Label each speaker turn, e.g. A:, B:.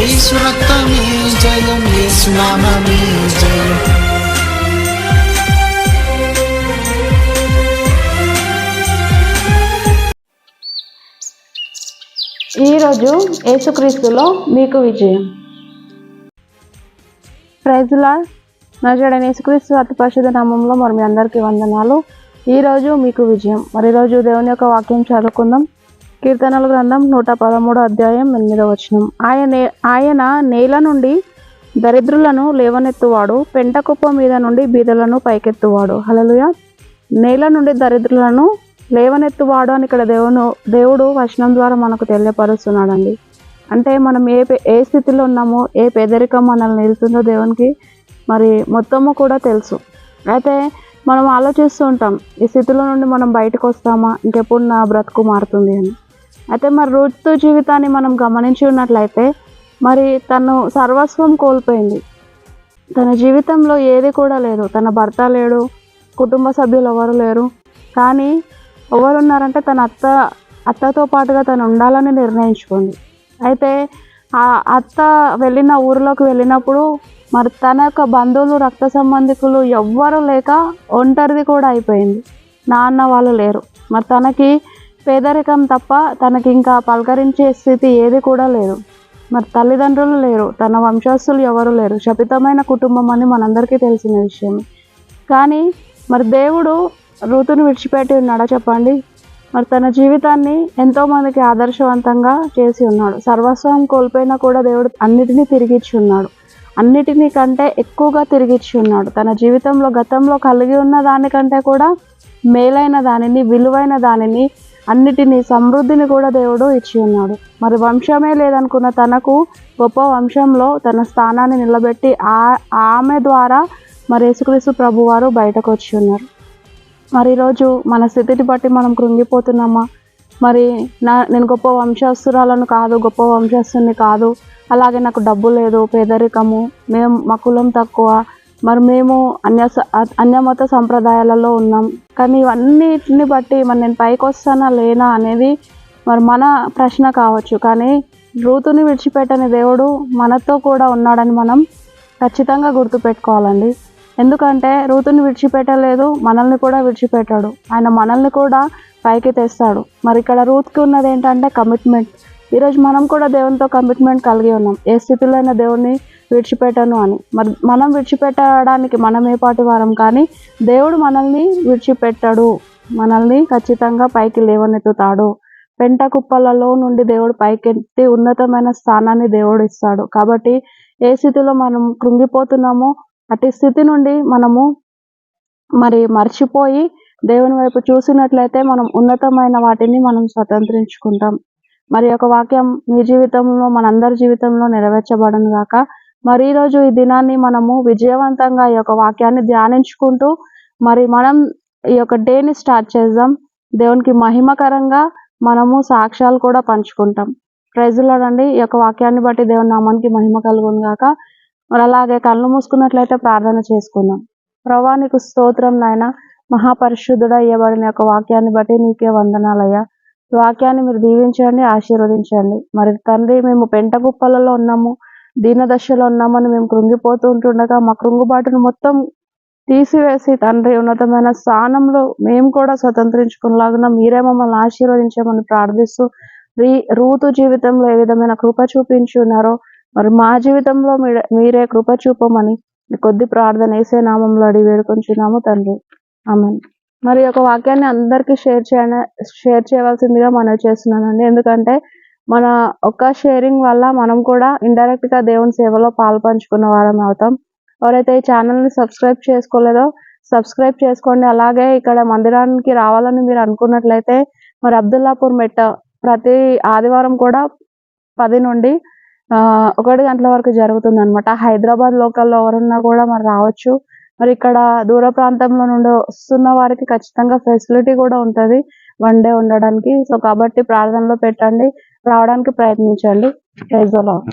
A: యేసు రక్తమే జయం యేసు నామమే జయం.
B: ఈరోజు యేసుక్రీస్తులో మీకు విజయం. ప్రైజులా నజడని యేసుక్రీస్తు అతి పరిశుద్ధ నామంలో మరి మీ అందరికీ వందనాలు. ఈరోజు మీకు విజయం. మరి ఈరోజు దేవుని యొక్క వాక్యం చదువుకుందాం. కీర్తనల గ్రంథం నూట పదమూడో అధ్యాయం ఎనిమిదవ వచనం. ఆయన ఆయన నేల నుండి దరిద్రులను లేవనెత్తువాడు పెంట కుప్ప మీద నుండి బీదలను పైకెత్తువాడు. హలలుయ నేల నుండి దరిద్రులను లేవనెత్తువాడు అని ఇక్కడ దేవును దేవుడు వచనం ద్వారా మనకు తెలియపరుస్తున్నాడండి. అంటే మనం ఏ పే- ఏ స్థితిలో ఉన్నామో ఏ పేదరికం మనల్ని నిలుతుందో దేవునికి మరి మొత్తము కూడా తెలుసు. అయితే మనం ఆలోచిస్తూ ఉంటాం ఈ స్థితిలో నుండి మనం బయటకు వస్తామా? ఇంకెప్పుడు నా బ్రతుకు మారుతుంది అని. అయితే మరి ఋతు జీవితాన్ని మనం గమనించి ఉన్నట్లయితే మరి తను సర్వస్వం కోల్పోయింది. తన జీవితంలో ఏది కూడా లేదు. తన భర్త లేడు కుటుంబ సభ్యులు ఎవరు లేరు. కానీ ఎవరున్నారంటే తన అత్త అత్తతో పాటుగా తను ఉండాలని నిర్ణయించుకుంది. అయితే ఆ అత్త వెళ్ళిన ఊరిలోకి వెళ్ళినప్పుడు మరి తన యొక్క బంధువులు రక్త సంబంధికులు ఎవ్వరు లేక ఒంటరిది కూడా అయిపోయింది. నాన్న వాళ్ళు లేరు. మరి తనకి పేదరికం తప్ప తనకి ఇంకా పలకరించే స్థితి ఏది కూడా లేదు. మరి తల్లిదండ్రులు లేరు తన వంశస్థులు ఎవరు లేరు. శపితమైన కుటుంబం అని మనందరికీ తెలిసిన విషయం. కానీ మరి దేవుడు ఋతుని విడిచిపెట్టి ఉన్నాడా చెప్పండి? మరి తన జీవితాన్ని ఎంతోమందికి ఆదర్శవంతంగా చేసి ఉన్నాడు. సర్వస్వం కోల్పోయినా కూడా దేవుడు అన్నిటినీ తిరిగిచ్చి ఉన్నాడు. అన్నిటినీ కంటే ఎక్కువగా తిరిగిచ్చి ఉన్నాడు. తన జీవితంలో గతంలో కలిగి ఉన్న దానికంటే కూడా మేలైన దానిని విలువైన దానిని అన్నిటినీ సమృద్ధిని కూడా దేవుడు ఇచ్చి ఉన్నాడు. మరి వంశమే లేదనుకున్న తనకు గొప్ప వంశంలో తన స్థానాన్ని నిలబెట్టి ఆ ఆమె ద్వారా మరి యేసుక్రీస్తు ప్రభువారు బయటకు వచ్చి ఉన్నారు. మరి ఈరోజు మన స్థితిని బట్టి మనం కృంగిపోతున్నామా? మరి నా నేను గొప్ప వంశస్థురాలను కాదు గొప్ప వంశస్థుని కాదు అలాగే నాకు డబ్బు లేదు పేదరికము మేము మా కులం తక్కువ మరి మేము అన్య అన్యమత సంప్రదాయాలలో ఉన్నాం. కానీ ఇవన్నిటిని బట్టి మరి నేను పైకి వస్తానా లేనా అనేది మరి మన ప్రశ్న కావచ్చు. కానీ రూతుని విడిచిపెట్టని దేవుడు మనతో కూడా ఉన్నాడని మనం ఖచ్చితంగా గుర్తుపెట్టుకోవాలండి. ఎందుకంటే రూతుని విడిచిపెట్టలేదు మనల్ని కూడా విడిచిపెట్టాడు. ఆయన మనల్ని కూడా పైకి తెస్తాడు. మరి ఇక్కడ రూత్కి ఉన్నది ఏంటంటే కమిట్మెంట్ ఈరోజు మనం కూడా దేవునితో కమిట్మెంట్ కలిగి ఉన్నాం. ఏ స్థితిలో అయినా దేవుణ్ణి విడిచిపెట్టను అని. మరి మనం విడిచిపెట్టడానికి మనం ఏ పాటి వారం? కానీ దేవుడు మనల్ని విడిచిపెట్టాడు. మనల్ని ఖచ్చితంగా పైకి లేవనెత్తుతాడు. పెంట కుప్పలలో నుండి దేవుడు పైకెత్తి ఉన్నతమైన స్థానాన్ని దేవుడు ఇస్తాడు. కాబట్టి ఏ స్థితిలో మనం కృంగిపోతున్నామో అటు స్థితి నుండి మనము మరి మర్చిపోయి దేవుని వైపు చూసినట్లయితే మనం ఉన్నతమైన వాటిని మనం స్వతంత్రించుకుంటాం. మరి ఒక వాక్యం మీ జీవితంలో మనందరి జీవితంలో నెరవేర్చబడను గాక. మరి ఈరోజు ఈ దినాన్ని మనము విజయవంతంగా ఈ యొక్క వాక్యాన్ని ధ్యానించుకుంటూ మరి మనం ఈ యొక్క డేని స్టార్ట్ చేద్దాం. దేవునికి మహిమకరంగా మనము సాక్ష్యాలు కూడా పంచుకుంటాం. ప్రైజులోనండి ఈ యొక్క వాక్యాన్ని బట్టి దేవుని నామానికి మహిమ కలుగును గాక. మరి అలాగే కళ్ళు మూసుకున్నట్లయితే ప్రార్థన చేసుకుందాం. ప్రభా నీకు స్తోత్రం నాయన. మహాపరిశుద్ధుడ ఇవ్వబడిన యొక్క వాక్యాన్ని బట్టి నీకే వందనాలయ్యా. వాక్యాన్ని మీరు దీవించండి ఆశీర్వదించండి. మరి తండ్రి మేము పెంట కుప్పలలో ఉన్నాము దీనదశలో ఉన్నామని మేము కృంగిపోతూ ఉంటుండగా మా కృంగుబాటును మొత్తం తీసివేసి తండ్రి ఉన్నతమైన స్థానంలో మేము కూడా స్వతంత్రించుకునేలాగున మీరే మమ్మల్ని ఆశీర్వదించమని ప్రార్థిస్తూ రీ రూతు జీవితంలో ఏ విధమైన కృప చూపించున్నారో మరి మా జీవితంలో మీరే- మీరే కృప చూపమని కొద్ది ప్రార్థన వేసే నామంలో అడిగి వేడుకొంచున్నాము తండ్రి. ఆమెను. మరి ఒక వాక్యాన్ని అందరికీ షేర్ చేయ షేర్ చేయవలసిందిగా మనం చేస్తున్నానండి. ఎందుకంటే మన ఒక్క షేరింగ్ వల్ల మనం కూడా ఇండైరెక్ట్గా దేవుని సేవలో పాల్పంచుకున్న వారం అవుతాం. ఎవరైతే ఈ ఛానల్ని సబ్స్క్రైబ్ చేసుకోలేదో సబ్స్క్రైబ్ చేసుకోండి. అలాగే ఇక్కడ మందిరానికి రావాలని మీరు అనుకున్నట్లయితే మరి అబ్దుల్లాపూర్ మెట్ట ప్రతి ఆదివారం కూడా పది నుండి ఒకటి గంటల వరకు జరుగుతుంది అనమాట హైదరాబాద్ లోకల్లో ఎవరున్నా కూడా మరి రావచ్చు. మరి ఇక్కడ దూర ప్రాంతంలో నుండి వస్తున్న వారికి ఖచ్చితంగా ఫెసిలిటీ కూడా ఉంటుంది. వన్ డే ఉండడానికి. సో కాబట్టి ప్రార్థనలో పెట్టండి. రావడానికి ప్రయత్నించండి. Praise the lord.